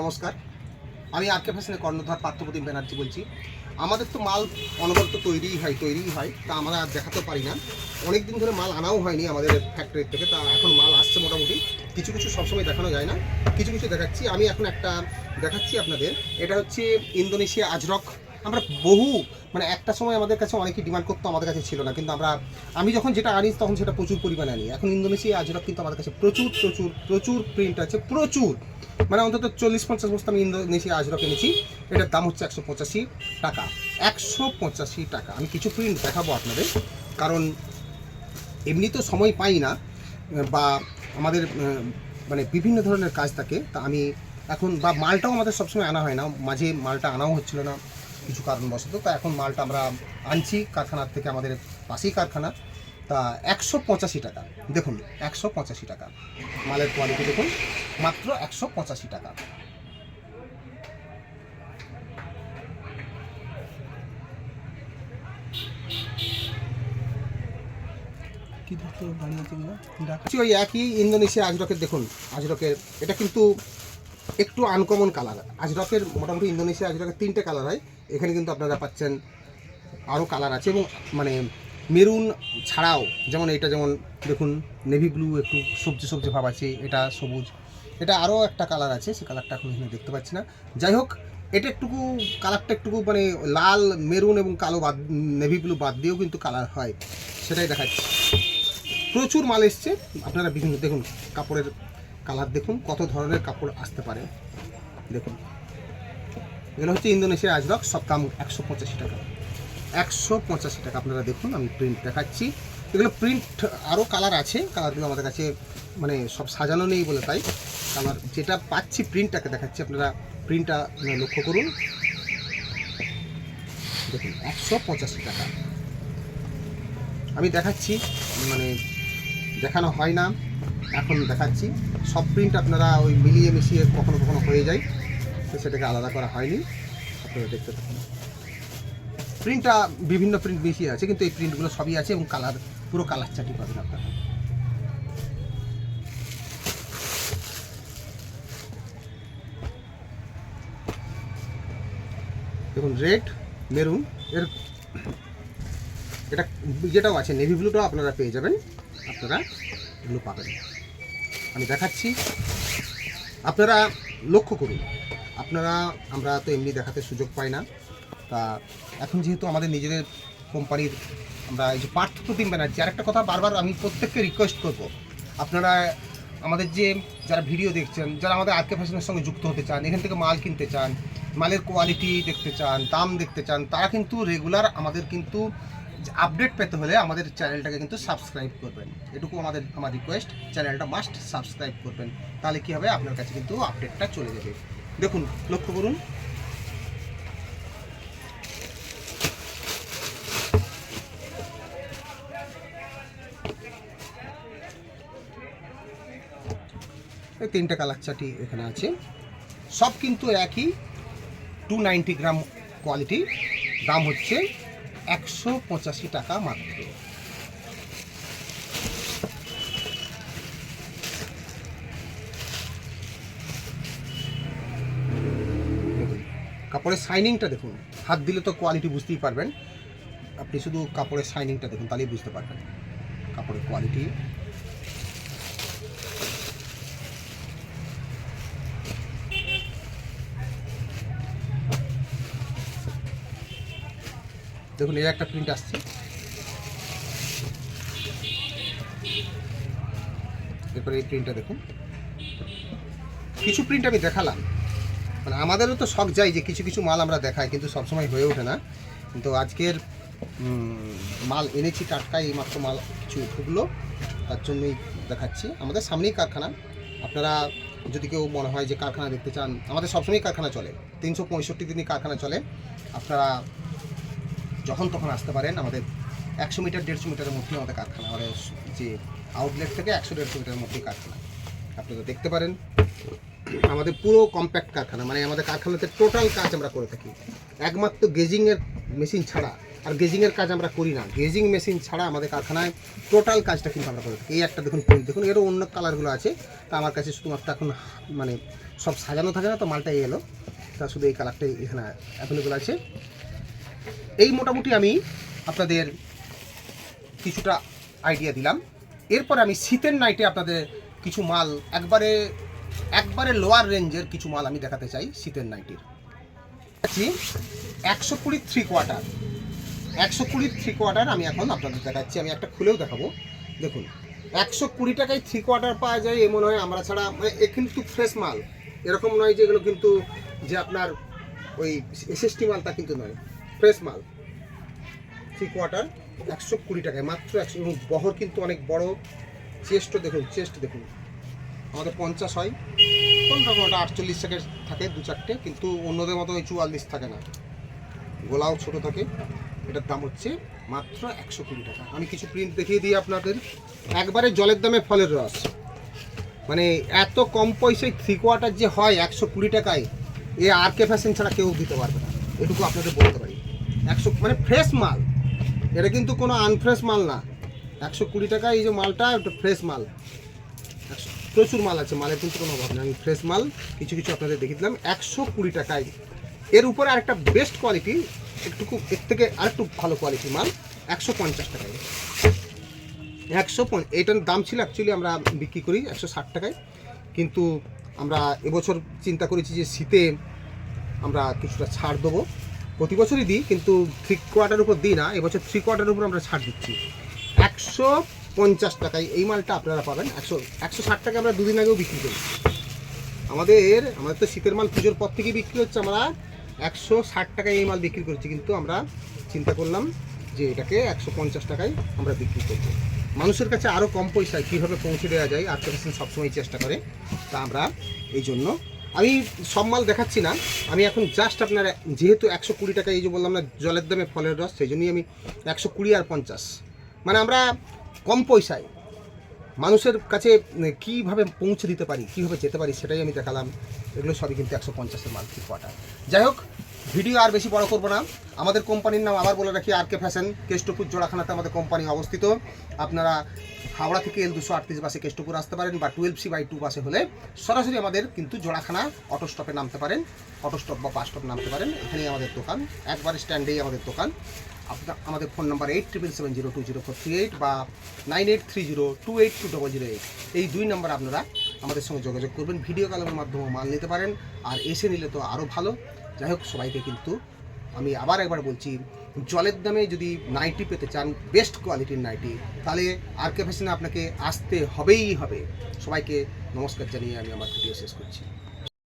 নমস্কার। আমি আর কে ফ্যাশনের কর্ণধার পার্থপ্রতিম ব্যানার্জি বলছি। আমাদের তো মাল অনবরত তৈরিই হয় তৈরিই হয়, তা আমরা আর দেখাতে পারি না। অনেক দিন ধরে মাল আনাও হয়নি আমাদের ফ্যাক্টরির থেকে, তা এখন মাল আসছে মোটামুটি। কিছু কিছু সবসময় দেখানো যায় না, কিছু কিছু দেখাচ্ছি। আমি এখন একটা দেখাচ্ছি আপনাদের, এটা হচ্ছে ইন্দোনেশিয়া আজরক। আমরা বহু মানে একটা সময় আমাদের কাছে অনেকেই ডিমান্ড করতো, আমাদের কাছে ছিল না। কিন্তু আমরা, আমি যখন যেটা আনি, তখন সেটা প্রচুর পরিমাণে আনি। এখন ইন্দোনেশিয়া আজরক কিন্তু আমাদের কাছে প্রচুর প্রচুর প্রচুর প্রিন্ট আছে, প্রচুর। মানে অন্তত চল্লিশ পঞ্চাশ বস্তা আমি ইন্দোনেশিয়া আজরক এনেছি এটার দাম হচ্ছে একশো পঁচাশি টাকা। একশো পঁচাশি টাকা। আমি কিছু প্রিন্ট দেখাবো আপনাদের। কারণ এমনি তো সময় পাই না, বা আমাদের মানে বিভিন্ন ধরনের কাজ থাকে। তা আমি এখন, বা মালটাও আমাদের সবসময় আনা হয় না। মাঝে মালটা আনাও হচ্ছিল না কিছু কারণবশত। তা এখন মালটা আমরা আনছি কারখানার থেকে আমাদের পাশেই কারখানা। তা একশো পঁচাশি টাকা। দেখুন, একশো পঁচাশি টাকা। মালের কোয়ালিটি দেখুন। মাত্র একশো পঁচাশি টাকা। ওই একই ইন্দোনেশিয়া আজরকের দেখুন আজরকের এটা কিন্তু একটু আনকমন কালার আজরকের মোটামুটি ইন্দোনেশিয়া আজরকের তিনটে কালার হয়। এখানে কিন্তু আপনারা পাচ্ছেন আরও কালার আছে এবং মানে মেরুন ছাড়াও যেমন এটা যেমন দেখুন নেভি ব্লু একটু সবজি সবজি ভাব আছে, এটা সবুজ। এটা আরও একটা কালার আছে, সে কালারটা এখন এখানে দেখতে পাচ্ছি না। যাই হোক, এটা একটুকু কালারটা একটুকু মানে লাল, মেরুন এবং কালো বাদ নেভি ব্লু বাদ দিয়েও কিন্তু কালার হয়। সেটাই দেখাচ্ছি। প্রচুর মাল এসছে। আপনারা বিভিন্ন, দেখুন, কাপড়ের কালার দেখুন, কত ধরনের কাপড় আসতে পারে। দেখুন। এগুলো হচ্ছে ইন্দোনেশিয়া আজরক, সব দাম একশো পঁচাশি টাকা। একশো পঁচাশি টাকা। আপনারা দেখুন, আমি প্রিন্ট দেখাচ্ছি। এগুলো প্রিন্ট আরও কালার আছে। কালারগুলো আমাদের কাছে মানে সব সাজানো নেই বলে তাই। কালার যেটা পাচ্ছি প্রিন্টটাকে দেখাচ্ছি। আপনারা প্রিন্টটা লক্ষ্য করুন। দেখুন, একশো পঁচাশি টাকা। আমি দেখাচ্ছি মানে দেখানো হয় না। এখন দেখাচ্ছি। সব প্রিন্ট আপনারা ওই মিলিয়ে মিশিয়ে কখনো কখনো হয়ে যায়। তো সেটাকে আলাদা করা হয়নি। আপনারা দেখতে থাকুন। প্রিন্টটা বিভিন্ন প্রিন্ট মিশিয়ে আছে, কিন্তু এই প্রিন্টগুলো সবই আছে এবং কালার পুরো কালার চাটি পাবেন আপনারা। দেখুন রেড মেরুন এর এটা যেটাও আছে নেভি ব্লুটাও আপনারা পেয়ে যাবেন, আপনারা এগুলো পাবেন। আমি দেখাচ্ছি। আপনারা লক্ষ্য করুন, আপনারা, আমরা তো এমনি দেখাতে সুযোগ পাই না। তা এখন যেহেতু আমাদের নিজেদের কোম্পানির আমরা এই যে পার্থ প্রতিম ব্যানার্জি আর একটা কথা বারবার আমি প্রত্যেককে রিকোয়েস্ট করব। আপনারা আমাদের যে যারা ভিডিও দেখছেন, যারা আমাদের আরকে ফ্যাশনের সঙ্গে যুক্ত হতে চান, এখান থেকে মাল কিনতে চান, মালের কোয়ালিটি দেখতে চান, দাম দেখতে চান, তারা কিন্তু রেগুলার আমাদের কিন্তু আপডেট পেতে হলে আমাদের চ্যানেলটাকে কিন্তু সাবস্ক্রাইব করবেন। এটুকু আমাদের, আমার রিকোয়েস্ট চ্যানেলটা মাস্ট সাবস্ক্রাইব করবেন। তাহলে কী হবে? আপনার কাছে কিন্তু আপডেটটা চলে যাবে। দেখুন, লক্ষ্য করুন। তিনটে কালার চাটি এখানে আছে। সব কিন্তু একই টু নাইনটি গ্রাম কোয়ালিটি দাম হচ্ছে একশো পঁচাশি টাকা মাত্র। কাপড়ের শাইনিংটা দেখুন, হাত দিলে তো কোয়ালিটি বুঝতেই পারবেন। আপনি শুধু কাপড়ের শাইনিংটা দেখুন, তাহলেই বুঝতে পারবেন। কাপড়ের কোয়ালিটি দেখুন, এর একটা প্রিন্ট আসছে। এরপরে এই প্রিন্টটা দেখুন। কিছু প্রিন্ট আমি দেখালাম। মানে আমাদেরও তো শখ যায় যে কিছু কিছু মাল আমরা দেখাই, কিন্তু সবসময় হয়ে ওঠে না। কিন্তু আজকের মাল এনেছি টাটকা এই মাত্র মাল কিছু ঢুকলো, তার জন্যই দেখাচ্ছি। আমাদের সামনেই কারখানা। আপনারা যদি কেউ মনে হয় যে কারখানা দেখতে চান, আমাদের সবসময় কারখানা চলে। তিনশো পঁয়ষট্টি দিনই কারখানা চলে। আপনারা যখন তখন আসতে পারেন আমাদের একশো মিটার, দেড়শো মিটারের মধ্যে আমাদের কারখানা আমাদের যে আউটলেট থেকে একশো, দেড়শো মিটারের মধ্যে কারখানা। আপনারা দেখতে পারেন, আমাদের পুরো কম্প্যাক্ট কারখানা মানে আমাদের কারখানাতে টোটাল কাজ আমরা করে থাকি। একমাত্র গেজিংয়ের মেশিন ছাড়া, আর গেজিংয়ের কাজ আমরা করি না। গেজিং মেশিন ছাড়া আমাদের কারখানায় টোটাল কাজটা কিন্তু আমরা করে থাকি। এই একটা দেখুন প্রিন্ট দেখুন, এরও অন্য কালারগুলো আছে। তা আমার কাছে শুধুমাত্র এখন মানে সব সাজানো থাকে না, তো মালটা এলো। তা শুধু এই কালারটাই এখানে অ্যাভেলেবল আছে। এই মোটামুটি আমি আপনাদের কিছুটা আইডিয়া দিলাম। এরপর আমি শীতের নাইটে আপনাদের কিছু মাল, একবারে একবারে লোয়ার রেঞ্জের কিছু মাল আমি দেখাতে চাই শীতের নাইটের দেখাচ্ছি একশো কুড়ি থ্রি কোয়ার্টার একশো কুড়ি থ্রি কোয়ার্টার আমি এখন আপনাদের দেখাচ্ছি, আমি একটা খুলেও দেখাবো। দেখুন, একশো কুড়ি টাকায় থ্রি কোয়ার্টার পাওয়া যায় এমন হয় আমরা ছাড়া মানে এ কিন্তু ফ্রেশ মাল। এরকম নয় যে এগুলো কিন্তু যে আপনার ওই এসএসটি মাল তা কিন্তু নয়। ফ্রেশ মাল। থ্রি কোয়ার্টার, একশো কুড়ি টাকায়, মাত্র একশো এবং বহর কিন্তু অনেক বড়। চেস্টও দেখুন, চেস্ট দেখুন। আমাদের পঞ্চাশ হয়। কোনটা কোনোটা আটচল্লিশ থেকে থাকে দু চারটে, কিন্তু অন্যদের মতো ওই চুয়াল্লিশ থাকে না। গোলাও ছোট থাকে। এটার দাম হচ্ছে মাত্র একশো কুড়ি টাকা। আমি কিছু প্রিন্ট দেখিয়ে দিই আপনাদের। একবারে জলের দামে ফলের রস। মানে এত কম পয়সায় থ্রি কোয়ার্টার যে হয় একশো কুড়ি টাকায়, এ আর কে ফ্যাশন ছাড়া কেউ দিতে পারবে না। এটুকু আপনাদের বলতে পারি। একশো মানে ফ্রেশ মাল। এটা কিন্তু কোনো আনফ্রেশ মাল না। একশো কুড়ি টাকা এই যে মালটা এটা ফ্রেশ মাল। প্রচুর মাল আছে, মালের কিন্তু কোনো অভাব নেই। আমি ফ্রেশ মাল, কিছু কিছু আপনাদের দেখিয়ে দিলাম। একশো কুড়ি টাকায়। এর উপরে আরেকটা বেস্ট কোয়ালিটি একটু খুব এর থেকে আরেকটু ভালো কোয়ালিটির মাল, একশো পঞ্চাশ টাকায়। একশো এইটার দাম ছিল অ্যাকচুয়ালি আমরা বিক্রি করি একশো ষাট টাকায়। কিন্তু আমরা এবছর চিন্তা করেছি যে শীতে আমরা কিছুটা ছাড় দেবো। প্রতি বছরই দিই, কিন্তু থ্রি কোয়ার্টার উপর দিই না। এবছর থ্রি কোয়ার্টার উপর আমরা ছাড় দিচ্ছি। একশো পঞ্চাশ টাকায় এই মালটা আপনারা পাবেন। একশো একশো ষাট টাকা আমরা দুদিন আগেও বিক্রি করি। আমাদের আমাদের তো শীতের মাল পুজোর পর থেকেই বিক্রি হচ্ছে। আমরা একশো ষাট টাকায় এই মাল বিক্রি করছি। কিন্তু আমরা চিন্তা করলাম যে এটাকে একশো পঞ্চাশ টাকায় আমরা বিক্রি করব। মানুষের কাছে আরও কম পয়সায় কীভাবে পৌঁছে দেওয়া যায়, আর পেশেন্ট সবসময় চেষ্টা করে। তা আমরা এই জন্য আমি সব মাল দেখাচ্ছি না। আমি এখন জাস্ট আপনার, যেহেতু একশো কুড়ি টাকা, এই যে বললাম না, জলের দামে ফলের রস, সেই জন্যই আমি একশো কুড়ি আর পঞ্চাশ। মানে আমরা কম পয়সায় মানুষের কাছে কীভাবে পৌঁছে দিতে পারি, কীভাবে যেতে পারি, সেটাই আমি দেখালাম। এগুলো সবই কিন্তু একশো পঞ্চাশের মাল ঠিক কটা। যাই হোক ভিডিও আর বেশি বড় করব না। আমাদের কোম্পানির নাম আবার বলে রাখি, আর কে ফ্যাশন, কেষ্টপুর জোড়াখানাতে আমাদের কোম্পানি অবস্থিত। আপনারা হাওড়া থেকে এল দুশো আটত্রিশ বাসে কেষ্টপুর আসতে পারেন বা টুয়েলভ সি বাই টু বাসে হলে সরাসরি আমাদের কিন্তু জোড়াখানা অটো স্টপে নামতে পারেন, অটো স্টপ বা বাস স্টপ নামতে পারেন। এখানেই আমাদের দোকান, একবার স্ট্যান্ডেই আমাদের দোকান। আপনার, আমাদের phone number eight triple seven zero two zero four three eight বা nine eight three zero two eight two double zero eight. এই দুই নাম্বার আপনারা আমাদের সঙ্গে যোগাযোগ করবেন, ভিডিও কলের মাধ্যমে মাল নিতে পারেন। আর এসে নিলে তো আরও ভালো। যাই হোক, সবাইকে কিন্তু আমি আবার একবার বলছি, জলের দামে যদি নাইটি পেতে চান বেস্ট কোয়ালিটির নাইটি, তাহলে আর কে ফ্যাশনে আপনাকে আসতে হবেই হবে। সবাইকে নমস্কার জানিয়ে আমি আমার ভিডিও শেষ করছি।